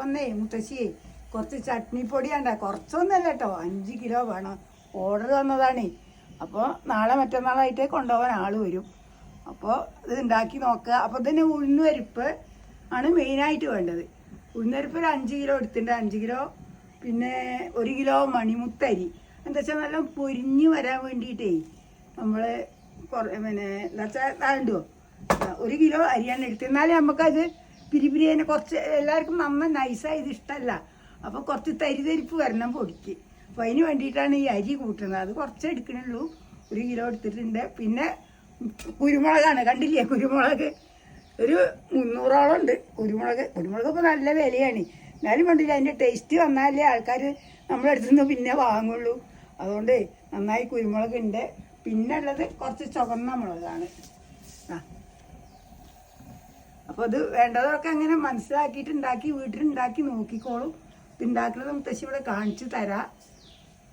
വന്നേ മുത്തശ്ശി. കുറച്ച് ചട്നി വേണ്ട. കുറച്ചൊന്നല്ല കേട്ടോ. അഞ്ച് കിലോ വേണം. ഓർഡർ തന്നതാണേ. അപ്പോൾ നാളെ മറ്റന്നാളായിട്ടേ കൊണ്ടുപോകാൻ ആൾ വരും. അപ്പോൾ ഇത് ഉണ്ടാക്കി നോക്കുക. അപ്പോൾ തന്നെ ഉഴുന്നരിപ്പ് ആണ് മെയിനായിട്ട് വേണ്ടത്. ഉഴുന്നരിപ്പ് ഒരു അഞ്ച് കിലോ എടുത്തിട്ടുണ്ട്. അഞ്ച് കിലോ പിന്നെ ഒരു കിലോ മണിമുത്തരി. എന്താ വെച്ചാൽ നല്ല പൊരിഞ്ഞ് വരാൻ വേണ്ടിയിട്ടേ നമ്മൾ പിന്നെ എന്താ വെച്ചാൽ താണ്ടോ ഒരു കിലോ അരിയാണ് എടുത്തിരുന്നാലേ നമുക്കത് പിരിപിരി തന്നെ കുറച്ച് എല്ലാവർക്കും അമ്മ നൈസായി ഇത് ഇഷ്ടമല്ല അപ്പോൾ കുറച്ച് തരിതരിപ്പ് വരണം പൊടിക്ക്. അപ്പോൾ അതിന് വേണ്ടിയിട്ടാണ് ഈ അരി കൂട്ടുന്നത്. അത് കുറച്ച് എടുക്കണുള്ളൂ. ഒരു കിലോ എടുത്തിട്ടുണ്ട്. പിന്നെ കുരുമുളകാണ്. കണ്ടില്ലേ? കുരുമുളക്. ഒരു മുന്നൂറോളം ഉണ്ട് കുരുമുളക്. കുരുമുളക് ഇപ്പോൾ നല്ല വിലയാണ്. എന്നാലും കണ്ടില്ല അതിന്റെ ടേസ്റ്റ് വന്നാലേ ആൾക്കാർ നമ്മുടെ നിന്ന് പിന്നെ വാങ്ങുള്ളൂ. അതുകൊണ്ട് നന്നായി കുരുമുളക് ഉണ്ട് പിന്നെ ഉള്ളത് കുറച്ച് ചുവന്ന മുളകാണ്. അപ്പോൾ ഇത് വേണ്ടതൊക്കെ അങ്ങനെ മനസ്സിലാക്കിയിട്ട് ഉണ്ടാക്കി വീട്ടിൽ ഉണ്ടാക്കി നോക്കിക്കോളും. ഇത് ഉണ്ടാക്കുന്നത് മുത്തശ്ശി ഇവിടെ കാണിച്ചു തരാം.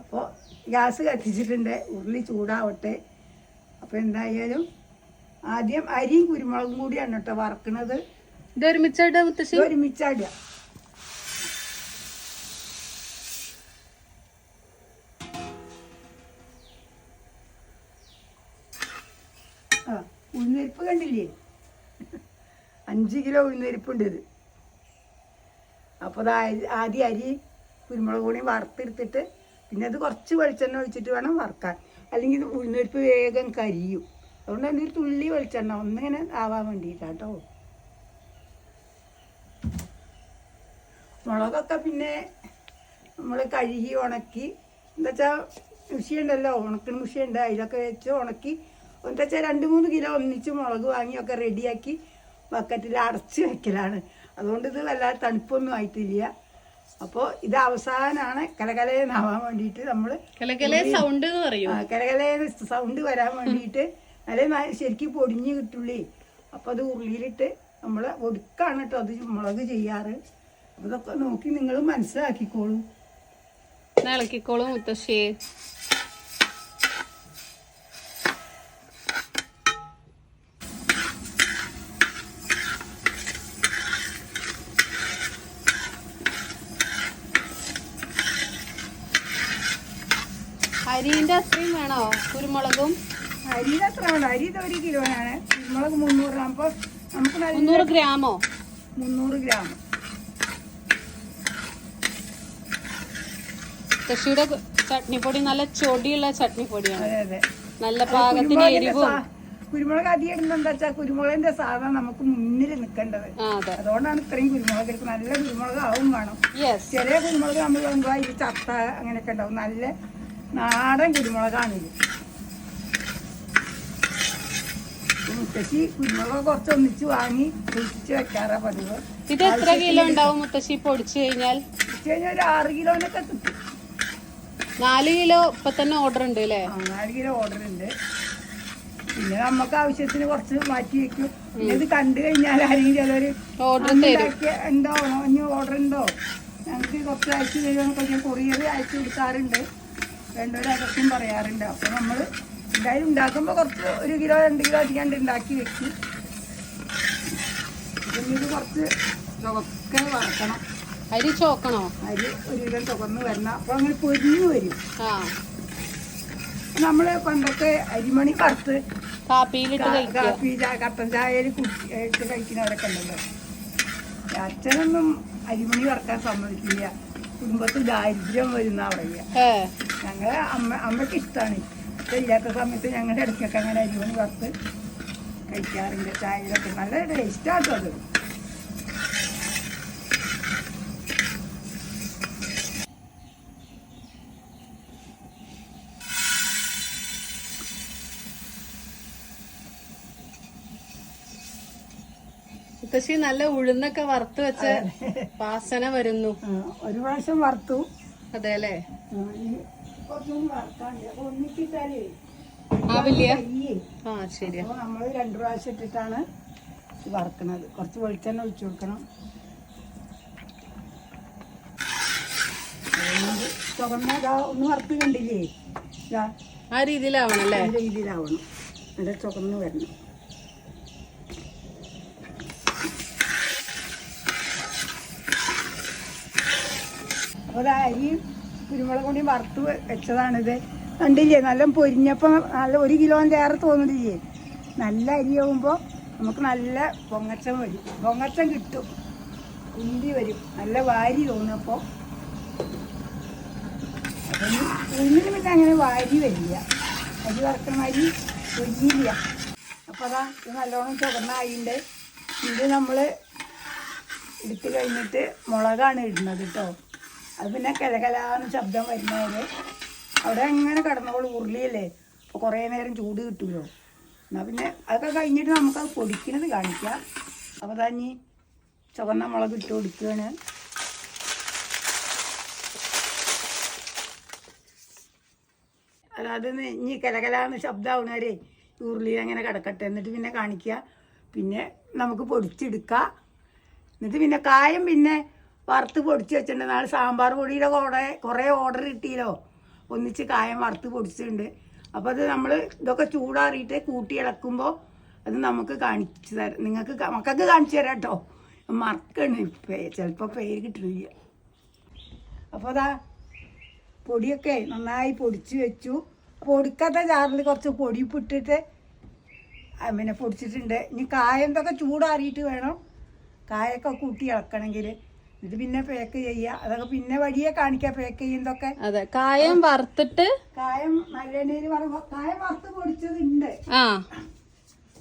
അപ്പോൾ ഗ്യാസ് കത്തിച്ചിട്ടുണ്ട്. ഉരുളി ചൂടാവട്ടെ. അപ്പോൾ എന്തായാലും ആദ്യം അരിയും കുരുമുളകും കൂടിയാണ് കേട്ടോ വറക്കണത്. ഇത് ഒരുമിച്ചായിട്ട് മുത്തശ്ശി? ഒരുമിച്ചാടുക ആ ഉഴുന്നരിപ്പ് കണ്ടില്ലേ? അഞ്ച് കിലോ ഉഴുന്നരിപ്പുണ്ട് ഇത്. അപ്പോൾ അത് ആദ്യം അരി കുരുമുളക് പൊടി വറുത്തെടുത്തിട്ട് പിന്നെ അത് കുറച്ച് വെളിച്ചെണ്ണ ഒഴിച്ചിട്ട് വേണം വറുക്കാൻ. അല്ലെങ്കിൽ ഇത് ഉഴുന്നരിപ്പ് വേഗം കരിയും. അതുകൊണ്ട് തന്നെ ഒരു തുള്ളി വെളിച്ചെണ്ണ ഒന്നിങ്ങനെ ആവാൻ വേണ്ടിയിട്ടാട്ടോ മുളകൊക്കെ പിന്നെ നമ്മൾ കഴുകി ഉണക്കി എന്താ വെച്ചാൽ മുഷിയുണ്ടല്ലോ ഉണക്കണ മുഷിയുണ്ട്. അതിലൊക്കെ വെച്ച് ഉണക്കി എന്താ വെച്ചാൽ രണ്ട് മൂന്ന് കിലോ ഒന്നിച്ച് മുളക് വാങ്ങിയൊക്കെ റെഡിയാക്കി ബക്കറ്റിൽ അടച്ച് വെക്കലാണ്. അതുകൊണ്ട് ഇത് വല്ലാതെ തണുപ്പൊന്നും ആയിട്ടില്ല. അപ്പോൾ ഇത് അവസാനമാണ് കലകലയെന്നാവാൻ വേണ്ടിയിട്ട് നമ്മൾ സൗണ്ട് കലകലയെന്ന് സൗണ്ട് വരാൻ വേണ്ടിയിട്ട് നല്ല ശരിക്കും പൊടിഞ്ഞ് കിട്ടുള്ളി. അപ്പോൾ അത് ഉള്ളിയിലിട്ട് നമ്മൾ ഒടുക്കാണ് കേട്ടോ അത് മുളക് ചെയ്യാറ്. അതൊക്കെ ഇതൊക്കെ നോക്കി നിങ്ങൾ മനസ്സിലാക്കിക്കോളൂ. ഇളക്കിക്കോളും മുത്തശ്ശിയെ അരിന്റെ അത്രയും വേണോ? കുരുമുളകും? അരി അത്ര വേണ്ട. അരി ഇത് ഒരു കിലോയാണ് കുരുമുളക് മുന്നൂറ് ഗ്രാം. അപ്പോൾ നമുക്ക് മുന്നൂറ് ഗ്രാമോ? മുന്നൂറ് ഗ്രാം. കൃഷിയുടെ ചട്നിപ്പൊടി നല്ല ചൊടിയുള്ള ചട്നിപ്പൊടിയാണ്. അതെ അതെ. നല്ല പാകത്തിന് എരിവും. കുരുമുളക് അധികം ഇടുന്നത് എന്താ വെച്ചാൽ കുരുമുളകിന്റെ സാധനം നമുക്ക് മുന്നിൽ നിൽക്കേണ്ടത്. അതുകൊണ്ടാണ് ഇത്രയും കുരുമുളക് എടുക്കുന്നത്. നല്ല കുരുമുളക് ആവും വേണം ചെറിയ കുരുമുളക് നമ്മൾ ചത്ത അങ്ങനെയൊക്കെ ഉണ്ടാവും. നല്ല നാടൻ കുരുമുളകാണിത് ഇത്. മുത്തശ്ശി കുരുമുളക് കുറച്ച് ഒന്നിച്ച് വാങ്ങി പൊടിച്ച് വെക്കാറാ പതിവ്. ഇത് എത്ര കിലോ ഉണ്ടാവും മുത്തശ്ശി പൊടിച്ചു കഴിഞ്ഞാൽ? പൊടിച്ച് കഴിഞ്ഞാൽ ഒരു ആറ് കിലോനൊക്കെ കിട്ടും. നാല് കിലോ ഇപ്പൊ തന്നെ ഓർഡർ ഉണ്ട് അല്ലേ? ആ, നാല് കിലോ ഓർഡർ ഉണ്ട്. പിന്നെ നമുക്ക് ആവശ്യത്തിന് കുറച്ച് മാറ്റി വെക്കും. പിന്നെ ഇത് കണ്ടു കഴിഞ്ഞാൽ ആരെങ്കിലും ചിലവര് ഓർഡർ തരും. ഉണ്ടോ ഇനി ഓർഡർ ഉണ്ടോ? ഞങ്ങൾക്ക് കുറച്ച് അയച്ചു തരുമെന്നൊക്കെ ഞാൻ കൊറിയർ അയച്ചു കൊടുക്കാറുണ്ട്. വേണ്ടവരതൊക്കെ പറയാറുണ്ട്. അപ്പോൾ നമ്മൾ എന്തായാലും ഉണ്ടാക്കുമ്പോൾ കുറച്ച് ഒരു കിലോ രണ്ട് കിലോ അധികം ഉണ്ടാക്കി വെക്കും ഇത് കുറച്ച് ചുവക്കെ വറക്കണം. അരി ചോക്കണോ അരി ഒരു കിലോ ചുവന്ന് വരണം. അപ്പോൾ അങ്ങനെ പൊരിഞ്ഞു വരും. ആ. നമ്മൾ പണ്ടൊക്കെ അരിമണി വറുത്ത് കാപ്പിയിലിട്ട് കാപ്പി ചായ കട്ടൻ ചായയിൽ കുട്ടി ഇട്ട് കഴിക്കുന്നവരൊക്കെ ഉണ്ടല്ലോ. അച്ഛനൊന്നും അരിമണി വറക്കാൻ സമ്മതിക്കില്ല. കുടുംബത്തിൽ ദാരിദ്ര്യം വരുന്ന പറയുക. ഞങ്ങളെ അമ്മ അമ്മയ്ക്ക് ഇഷ്ടമാണ് ഇഷ്ടം ഇല്ലാത്ത സമയത്ത് ഞങ്ങളുടെ ഇടയ്ക്കൊക്കെ അങ്ങനെ അരിമണി വറുത്ത് കഴിക്കാറുണ്ട്. ചായയിലൊക്കെ നല്ല ടേസ്റ്റാട്ടോ അത്. മുത്തശ്ശി നല്ല ഉഴുന്നൊക്കെ വറുത്ത് വെച്ച വാസന വരുന്നു. ഒരു പ്രാവശ്യം വറുത്തു. അതെ അല്ലേ ആവില്ല ആ ശരിയാ. നമ്മൾ രണ്ട് പ്രാവശ്യം ഇട്ടിട്ടാണ് വറുക്കണത്. കുറച്ച് വെളിച്ചെണ്ണ ഒഴിച്ചു കൊടുക്കണം. ചുവന്ന ഒന്ന് വറുത്ത് കണ്ടില്ലേ? ആ രീതിയിലാവണല്ലേ അല്ലേ? രീതിയിലാവണം. നല്ല ചുവന്ന് വരണം. അത് അരിയും കുരുമുളക് പൊടിയും വറുത്ത് വെച്ചതാണിത്. കണ്ടില്ലേ? നല്ല പൊരിഞ്ഞപ്പോൾ നല്ല ഒരു കിലോന്റെ ഏറെ തോന്നുന്നില്ലേ നല്ല അരിയാവുമ്പോൾ നമുക്ക് നല്ല പൊങ്ങച്ചം വരും. പൊങ്ങച്ചം കിട്ടും. കുന്തി വരും. നല്ല വാരി തോന്നിയപ്പോൾ ഉള്ളിൽ പിന്നെ അങ്ങനെ വാരി വരില്ല. അരി വറുക്കുന്ന അരി പൊരിയില്ല അപ്പോൾ അതാ ഇത് നല്ലോണം ചുവന്നായിണ്ട്. ഇത് നമ്മൾ എടുത്തു കഴിഞ്ഞിട്ട് മുളകാണ് ഇടുന്നത് കേട്ടോ അത് പിന്നെ കിലകലാന്ന് ശബ്ദം വരുന്നത് അവിടെ അങ്ങനെ കിടന്നോളൂ ഉരുളിയല്ലേ? അപ്പോൾ കുറേ നേരം ചൂട് കിട്ടുമല്ലോ എന്നാൽ പിന്നെ അതൊക്കെ കഴിഞ്ഞിട്ട് നമുക്കത് പൊടിക്കുന്നത് കാണിക്കാം. അപ്പോൾ തന്നെ ചുവന്ന മുളക് ഇട്ട് കൊടുക്കുകയാണ് അല്ലാതെ ഇനി കലകലാന്ന് ശബ്ദമാവുന്നവരെ ഉരുളിയിൽ അങ്ങനെ കിടക്കട്ടെ എന്നിട്ട് പിന്നെ കാണിക്കുക പിന്നെ നമുക്ക് പൊടിച്ചെടുക്കാം. എന്നിട്ട് പിന്നെ കായം പിന്നെ വറുത്ത് പൊടിച്ച് വെച്ചിട്ടുണ്ട്. നാളെ സാമ്പാർ പൊടിയുടെ കൂടെ കുറേ ഓർഡർ കിട്ടിയല്ലോ. ഒന്നിച്ച് കായം വറുത്ത് പൊടിച്ചിട്ടുണ്ട്. അപ്പോൾ അത് നമ്മൾ ഇതൊക്കെ ചൂടാറിയിട്ട് കൂട്ടി ഇളക്കുമ്പോൾ അത് നമുക്ക് കാണിച്ചു തരാം. നിങ്ങൾക്ക് മക്കൾക്ക് കാണിച്ചു തരാം കേട്ടോ മറക്കണ് ചിലപ്പോൾ പേര് കിട്ടുന്നില്ല അപ്പോൾ അതാ പൊടിയൊക്കെ നന്നായി പൊടിച്ച് വെച്ചു. പൊടിക്കാത്ത ജാറിൽ കുറച്ച് പൊടി ഇട്ടിട്ട് പിന്നെ പൊടിച്ചിട്ടുണ്ട്. ഇനി കായം ഇതൊക്കെ ചൂടാറിയിട്ട് വേണം. കായൊക്കെ കൂട്ടി ഇളക്കണമെങ്കിൽ ഇത് പിന്നെ പാക്ക് ചെയ്യുക. അതൊക്കെ പിന്നെ വഴിയെ കാണിക്കാം പാക്ക് ചെയ്യുന്നതൊക്കെ. അതെ. കായം വറുത്തിട്ട് കായം നല്ലെണ്ണയിൽ പറയുമ്പോ കായം വറുത്ത് പൊടിച്ചതുണ്ട്. ആ.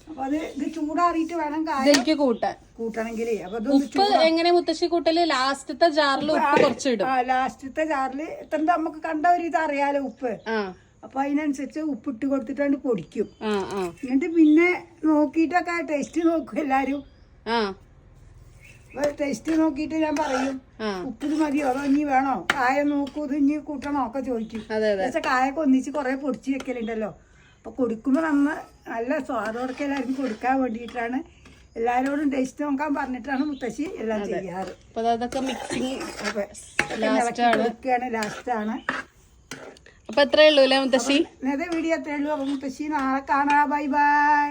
അപ്പോൾ അത് ഇത് ചൂടാറിയിട്ട് വേണം കായം ഇതിലേക്ക് കൂട്ടാൻ. കൂട്ടണമെങ്കിൽ ഉപ്പ് എങ്ങനെ മുത്തശ്ശി കൂട്ടൽ? ലാസ്റ്റത്തെ ജാറിൽ ഉപ്പ് കുറച്ച് ഇടും ആ ലാസ്റ്റത്തെ ജാറിൽ എത്ര നമുക്ക് കണ്ട ഒരു ഇത് അറിയാലോ ഉപ്പ്. ആ. അപ്പോൾ അതിനനുസരിച്ച് ഉപ്പിട്ട് കൊടുത്തിട്ടാണ് പൊടിക്കും. ആ ആ. എന്നിട്ട് പിന്നെ നോക്കിയിട്ടൊക്കെ ടേസ്റ്റ് നോക്കും എല്ലാരും. ആ. ടേസ്റ്റ് നോക്കിയിട്ട് ഞാൻ പറയും ഉപ്പിത് മതിയോ? അതോ ഇനി വേണോ? കായ നോക്കൂ ഇത് ഇനി കൂട്ടണോ? ഒക്കെ ചോദിക്കും. പക്ഷെ കായൊക്കെ ഒന്നിച്ച് കുറേ പൊടിച്ച് വെക്കലുണ്ടല്ലോ. അപ്പൊ കൊടുക്കുമ്പോ നമ്മ നല്ല സ്വാദോടൊക്കെ എല്ലാവർക്കും കൊടുക്കാൻ വേണ്ടിയിട്ടാണ് എല്ലാരോടും ടേസ്റ്റ് നോക്കാൻ പറഞ്ഞിട്ടാണ് മുത്തശ്ശി എല്ലാം ചെയ്യാറ്. അതൊക്കെ മിക്സിങ് കൊടുക്കുകയാണ് ലാസ്റ്റാണ് അപ്പൊ എത്രയുള്ളൂ അല്ലേ മുത്തശ്ശി? നേരെ വീഡിയോ എത്രയുള്ളൂ അപ്പൊ മുത്തശ്ശി നാളെ കാണാ. Bye bye